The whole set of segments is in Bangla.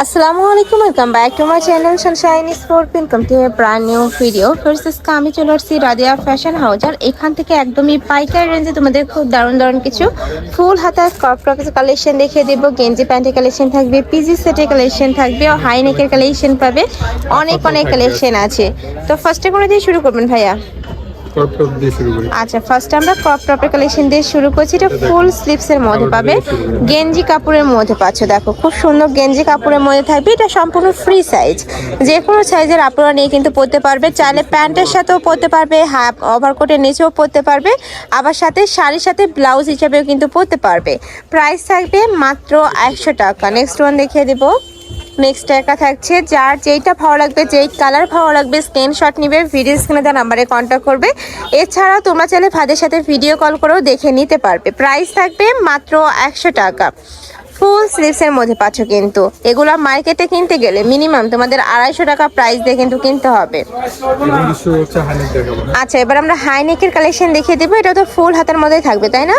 আসসালামু আলাইকুম, welcome back to my channel Sunshine Sport welcome to a brand new video first আজকে আমি চলে আসছি রাদিয়া ফ্যাশন হাউস আর এখান থেকে একদমই পাইকারি রেঞ্জে তোমাদের খুব দারুণ দারুণ কিছু ফুল হাতা স্কার্ফ টপের কালেকশন দেখিয়ে দেবো। গেঞ্জি প্যান্টের কালেকশন থাকবে পিজি সেটের কালেকশন থাকবে, ও হাই নেকের কালেকশন পাবে। অনেক অনেক কালেকশন আছে। তো ফার্স্টে করে দিয়ে শুরু করবেন ভাইয়া। টপ টপ দিয়ে শুরু করি। আচ্ছা ফার্স্ট আমরা ক্রপ টপের কালেকশন দিয়ে শুরু করছি। এটা ফুল স্লিভস এর মধ্যে পাবে। গেঞ্জি কাপড়ের মধ্যে পাচ্ছ দেখো খুব সুন্দর গেঞ্জি কাপড়ের মধ্যে থাকবে। এটা সম্পূর্ণ ফ্রি সাইজ যে কোনো সাইজের আপনারা নিয়ে কিন্তু পরতে পারবে। চাইলে প্যান্টের সাথেও পরতে পারবে হাফ ওভারকোটের নিচেও পরতে পারবে। আবার সাথে শাড়ির সাথে ব্লাউজ হিসাবেও কিন্তু পরতে পারবে। প্রাইস থাকবে মাত্র একশো টাকা। নেক্সট ওয়ান দেখিয়ে দেবো। নেক্সট একা থাকছে, যার যেইটা ভালো লাগবে, যেই কালার ভালো লাগবে স্ক্রিনশট নিবে ভিডিও স্ক্রিনে দেওয়া নাম্বারে কন্ট্যাক্ট করবে। এছাড়াও তোমরা চাইলে ভাদের সাথে ভিডিও কল করেও দেখে নিতে পারবে। প্রাইস থাকবে মাত্র একশো টাকা। ফুল স্লিভসের মধ্যে পাচ্ছ কিন্তু। এগুলো মার্কেটে কিনতে গেলে মিনিমাম তোমাদের আড়াইশো টাকা প্রাইস দিয়ে কিন্তু কিনতে হবে। আচ্ছা এবার আমরা হাইনেকের কালেকশন দেখিয়ে দেবো। এটা তো ফুল হাতের মধ্যে থাকবে তাই না?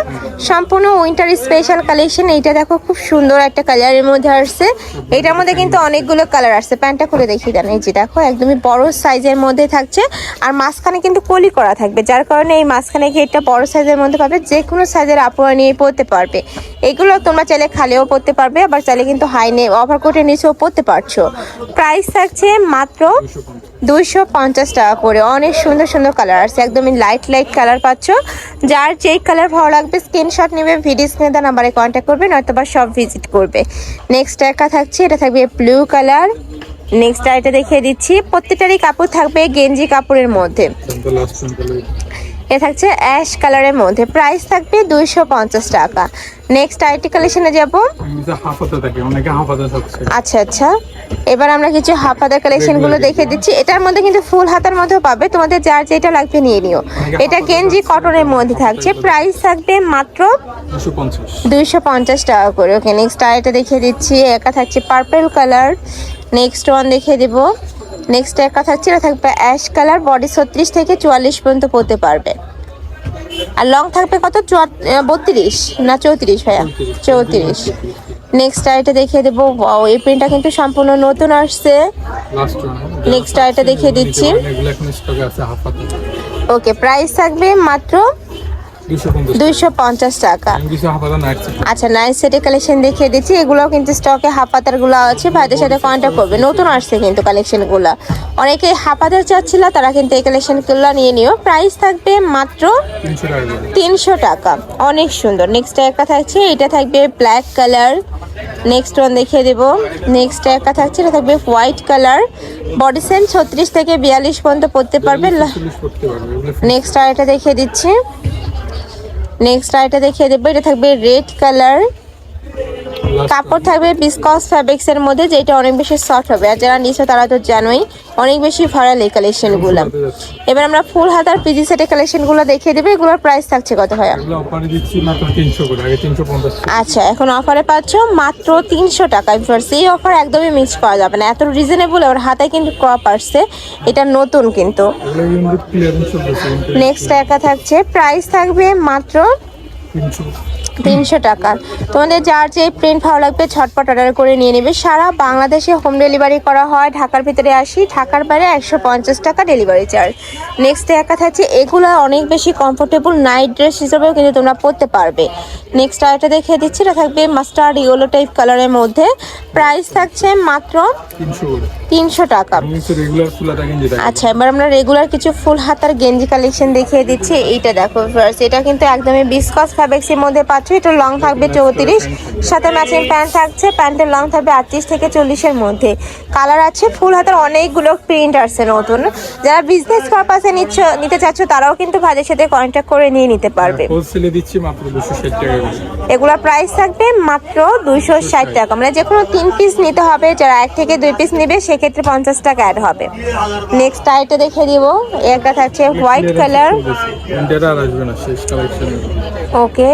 সম্পূর্ণ উইন্টার স্পেশাল কালেকশন এইটা দেখো খুব সুন্দর একটা কালারের মধ্যে আসছে। এটার মধ্যে কিন্তু অনেকগুলো কালার আসছে। প্যান্টটা খুলে দেখিয়ে দেন। এই যে দেখো একদমই বড় সাইজের মধ্যে থাকছে। আর মাঝখানে কিন্তু কলি করা থাকবে যার কারণে এই মাঝখানে ঘেরটা বড় সাইজের মধ্যে পাবে। যে কোনো সাইজের আপুরা নিয়ে পরতে পারবে। এগুলো তোমরা চাইলে খালেও পরতে পারবে, আবার চাইলে কিন্তু হাইনে ওভারকোটের নিচেও পরতে পারছ। প্রাইস থাকছে মাত্র দুইশো পঞ্চাশ টাকা করে। অনেক সুন্দর সুন্দর কালার আছে একদমই লাইট লাইট কালার পাচ্ছ। যার যেই কালার ভালো লাগবে স্ক্রিনশট নেবে ভিডিও স্ক্রিনে দেওয়া নাম্বারে কন্ট্যাক্ট করবে, নয়তো বা সব ভিজিট করবে। নেক্সট একা থাকছে, এটা থাকবে ব্লু কালার নেক্সট এটা দেখিয়ে দিচ্ছি। প্রত্যেকটারই কাপড় থাকবে গেঞ্জি কাপড়ের মধ্যে। তো লাস্ট ওয়ান কালার এ থাকছে অ্যাশ কালারের মধ্যে। প্রাইস থাকবে দুইশো পঞ্চাশ টাকা। নেক্সট আইটি কালেকশনে যাব। আচ্ছা আচ্ছা। এবার আমরা কিছু হাফ হাতার কালেকশনগুলো দেখে দিচ্ছি। এটার মধ্যে কিন্তু ফুল হাতার মধ্যেও পাবে। তোমাদের যার যেটা লাগবে নিয়ে নিও। এটা গেঞ্জি কটনের মধ্যে থাকছে। প্রাইস থাকবে মাত্র দুইশো পঞ্চাশ। টাকা করে। ওকে নেক্সট আরেকটা দেখিয়ে দিচ্ছি। একা থাকছে পার্পেল কালার নেক্সট ওয়ান দেখিয়ে দিব। নেক্সট একা থাকছে এটা থাকবে অ্যাশ কালার বডি ছত্রিশ থেকে চুয়াল্লিশ পর্যন্ত পড়তে পারবে। আর লং থাকবে কত? বত্রিশ না চৌত্রিশ ভাইয়া? চৌত্রিশ। নেক্সট আইটা দেখিয়ে দেবো। এই প্রিন্টটা কিন্তু সম্পূর্ণ নতুন আসছে। নেক্সট আইটা Next দেখিয়ে দিচ্ছি। ওকে প্রাইস থাকবে মাত্র দুইশো পঞ্চাশ টাকা। আচ্ছা নাইস সেটের কালেকশন দেখিয়ে দিচ্ছি। এগুলোও কিন্তু স্টকে হাফাতারগুলো আছে। ভাইদের সাথে কন্ট্যাক্ট করবে। নতুন আসছে কিন্তু কালেকশনগুলো অনেকে হাফাতার চাচ্ছিল তারা কিন্তু এই কালেকশনগুলো নিয়ে নিও। প্রাইস থাকবে মাত্র তিনশো টাকা অনেক সুন্দর। নেক্সট একটা থাকছে। এটা থাকবে ব্ল্যাক কালার নেক্সট ওয়ান দেখিয়ে দেবো। নেক্সট একটা থাকছে। এটা থাকবে হোয়াইট কালার বডি ছত্রিশ থেকে বিয়াল্লিশ পর্যন্ত পড়তে পারবে। করতে পারবে। এগুলো দেখিয়ে দিচ্ছি। নেক্সট আরেকটা দেখিয়ে দেবো। এটা থাকবে রেড কালার কাপড় থাকবে বিসকস ফ্যাব্রিক্স এর মধ্যে যেটা অনেক বেশি সফট হবে। আর যারা নিচে তারা তো জানোই অনেক বেশি ভাইরাল এই কালেকশনগুলো এবার আমরা ফুল হাতার পিজি সেটের কালেকশনগুলো দেখিয়ে দেবো। এগুলোর প্রাইস থাকছে কত ছিল। আচ্ছা এখন অফারে পাচ্ছ মাত্র তিনশো টাকা। ভিউয়ার্স এই অফার একদমই মিস করা যাবে না। এত রিজনেবল ওর হাতে কিন্তু ক্রপ আসছে। এটা নতুন কিন্তু। নেক্সট একা থাকছে। প্রাইস থাকবে মাত্র তিনশো। টাকা। তোমাদের যার যে প্রিন্ট ভালো লাগবে ছটপট অর্ডার করে নিয়ে নেবে। সারা বাংলাদেশে হোম ডেলিভারি করা হয়। ঢাকার ভিতরে আসি ঢাকার বাইরে একশো পঞ্চাশ টাকা ডেলিভারি চার্জ নেক্সট একা থাকছে এগুলো অনেক বেশি কমফোর্টেবল নাইট ড্রেস হিসেবেও কিন্তু তোমরা পরতে পারবে। নেক্সট আরেকটা দেখিয়ে দিচ্ছি এটা থাকবে মাস্টার্ড ইয়েলো টাইপ কালারের মধ্যে। প্রাইস থাকছে মাত্র তিনশো টাকা। আচ্ছা এবার আমরা রেগুলার কিছু ফুল হাতার গেঞ্জি কালেকশন দেখিয়ে দিচ্ছি। এইটা দেখো এটা কিন্তু একদমই বিসকস ফ্যাব্রিক্সের মধ্যে পাচ্ছ এটা লং থাকবে চৌত্রিশ। সাথে ম্যাচিং প্যান্ট থাকছে প্যান্টের লং থাকবে আটত্রিশ থেকে চল্লিশের মধ্যে। কালার আছে ফুল হাতার অনেকগুলো প্রিন্ট আসছে নতুন। যারা বিজনেস পারপাসে নিচ্ছ নিতে চাচ্ছ তারাও কিন্তু ভাইদের সাথে কন্ট্যাক্ট করে নিয়ে নিতে পারবে। করে। এগুলোর প্রাইস থাকবে মাত্র দুইশো ষাট টাকা। মানে যে কোনো তিন পিস নিতে হবে যারা এক থেকে দুই পিস নেবে সেক্ষেত্রে পঞ্চাশ টাকা অ্যাড হবে। নেক্সট আইটা দেখে দিব। একটা থাকছে হোয়াইট কালার ইন্ডিয়াটা ওকে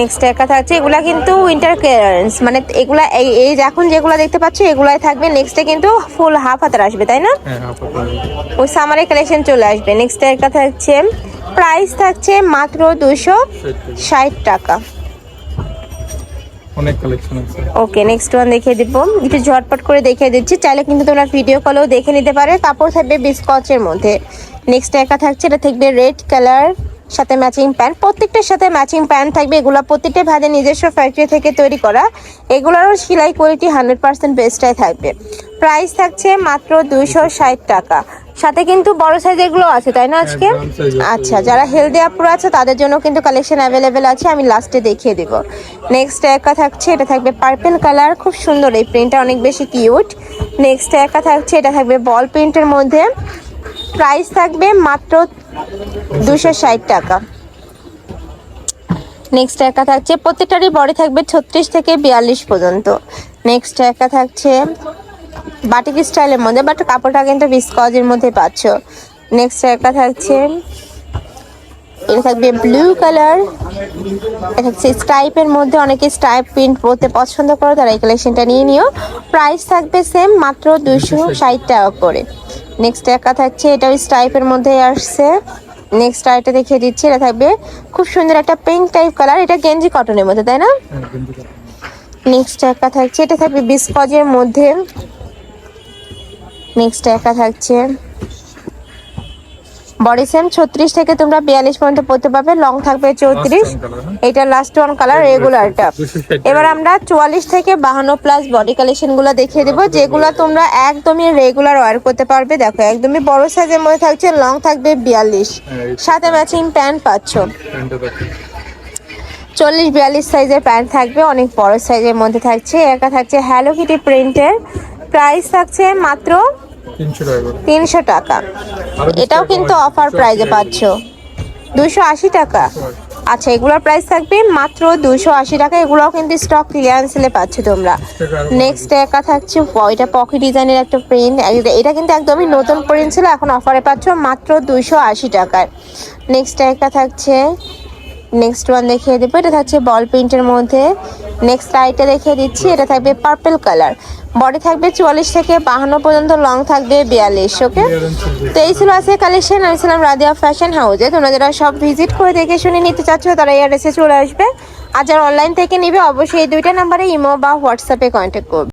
নেক্সট একটা থাকছে এগুলা কিন্তু উইন্টার ক্লিয়ারেন্স মানে এগুলা এই এই এখন যেগুলো দেখতে পাচ্ছ এগুলাই থাকবে নেক্সটে কিন্তু ফুল হাফ হাতার আসবে তাই না? হ্যাঁ ওই সামারের কালেকশন চলে আসবে। নেক্সট একটা থাকছে প্রাইস থাকছে মাত্র দুশো ষাট টাকা ষাট টাকা। অনেক কালেকশন আছে। ওকে নেক্সট ওয়ান দেখিয়ে দিব। একটু ঝটপট করে দেখিয়ে দিচ্ছি। চাইলে কিন্তু তোমরা ভিডিও কলেও দেখে নিতে পারে। কাপড় থাকবে বিস্কচের মধ্যে। নেক্সট একা থাকছে এটা থাকবে রেড কালার সাথে ম্যাচিং প্যান্ট প্রত্যেকটার সাথে ম্যাচিং প্যান্ট থাকবে। এগুলো প্রত্যেকটা ভাজে নিজস্ব ফ্যাক্টরি থেকে তৈরি করা। এগুলোরও সেলাই কোয়ালিটি হান্ড্রেড পার্সেন্ট বেস্টটাই থাকবে। প্রাইস থাকছে মাত্র দুইশো ষাট টাকা। সাথে কিন্তু বড় সাইজ এগুলো আছে তাই না আজকে? হ্যাঁ, আছে। আচ্ছা যারা হেলদি আপুর আছে তাদের জন্য কিন্তু কালেকশন অ্যাভেলেবেল আছে আমি লাস্টে দেখিয়ে দেবো। নেক্সট একা থাকছে এটা থাকবে পার্পেল কালার খুব সুন্দর। এই প্রিন্টটা অনেক বেশি কিউট নেক্সট একা থাকছে এটা থাকবে বল প্রিন্টের মধ্যে। প্রাইস থাকবে মাত্র দুশো ষাট টাকা। নেক্সট একা থাকছে প্রত্যেকটারই বডি থাকবে ছত্রিশ থেকে বিয়াল্লিশ পর্যন্ত। নেক্সট একা থাকছে বাটিক স্টাইলের মধ্যে বাট কাপড়টা কিন্তু বিস্কজের মধ্যে পাচ্ছ। নেক্সট একটা থাকছে, এটা থাকবে ব্লু কালার এটা থাকছে স্টাইপের মধ্যে, অনেকে স্টাইপ প্রিন্ট পরতে পছন্দ করো, তারা এই কালেকশনটা নিয়ে নিও। প্রাইস থাকবে সেম মাত্র দুশো ষাট টাকা করে। নেক্সট একা থাকছে এটা এটাও স্টাইপের মধ্যে আসছে। নেক্সট আরেকটা দেখিয়ে দিচ্ছি এটা থাকবে খুব সুন্দর একটা পিঙ্ক টাইপ কালার এটা গেঞ্জি কটনের মধ্যে তাই না? হ্যাঁ, নেক্সট একা থাকছে এটা থাকবে বিস্কজের মধ্যে। নেক্সট একা থাকছে। বডি সেম ছত্রিশ থেকে তোমরা বিয়াল্লিশ পর্যন্ত পড়তে পারবে। লং থাকবে চৌত্রিশ? এটা লাস্ট ওয়ান কালার রেগুলারটা 260 এবার আমরা চুয়াল্লিশ থেকে বাহান্ন প্লাস বডি কালেকশনগুলো দেখিয়ে দেবো। যেগুলো তোমরা একদমই রেগুলার ওয়ার করতে পারবে। দেখো একদমই বড় সাইজের মধ্যে থাকছে লং থাকবে বিয়াল্লিশ। হ্যাঁ, সাথে ম্যাচিং প্যান্ট পাচ্ছ। চল্লিশ বিয়াল্লিশ সাইজের প্যান্ট থাকবে অনেক বড় সাইজের মধ্যে থাকছে। একা থাকছে হ্যালো কিটি প্রিন্টের প্রাইস থাকছে মাত্র 300 টাকা করে। তিনশো টাকা এটাও কিন্তু অফার প্রাইজে পাচ্ছ। দুশো আশি টাকা। আচ্ছা এগুলোর প্রাইস থাকবে মাত্র দুশো আশি টাকা। এগুলোও কিন্তু স্টক ক্লিয়ারেন্সে পাচ্ছ তোমরা। নেক্সট একা থাকছে এটা পকেট ডিজাইনের একটা প্রিন্ট এটা কিন্তু একদমই নতুন প্রিন্ট ছিল এখন অফারে পাচ্ছ মাত্র দুইশো আশি টাকায়। নেক্সট একা থাকছে নেক্সট ওয়ান দেখিয়ে দেবো। এটা থাকছে বল প্রিন্টের মধ্যে। নেক্সট আইটা দেখিয়ে দিচ্ছি এটা থাকবে পার্পল কালার বডি থাকবে চুয়াল্লিশ থেকে বাহান্ন পর্যন্ত, লং থাকবে বিয়াল্লিশ, ওকে? তো এই ছিল আজকে কালেকশন আমি ছিলাম রাদিয়া ফ্যাশন হাউসে তোমরা যারা সব ভিজিট করে দেখে শুনে নিতে চাচ্ছ, তারা এই অ্যাড্রেসে চলে আসবে। আর যারা অনলাইন থেকে নিবে, অবশ্যই এই দুইটা নাম্বারে ইমো বা হোয়াটসঅ্যাপে কন্ট্যাক্ট করবে।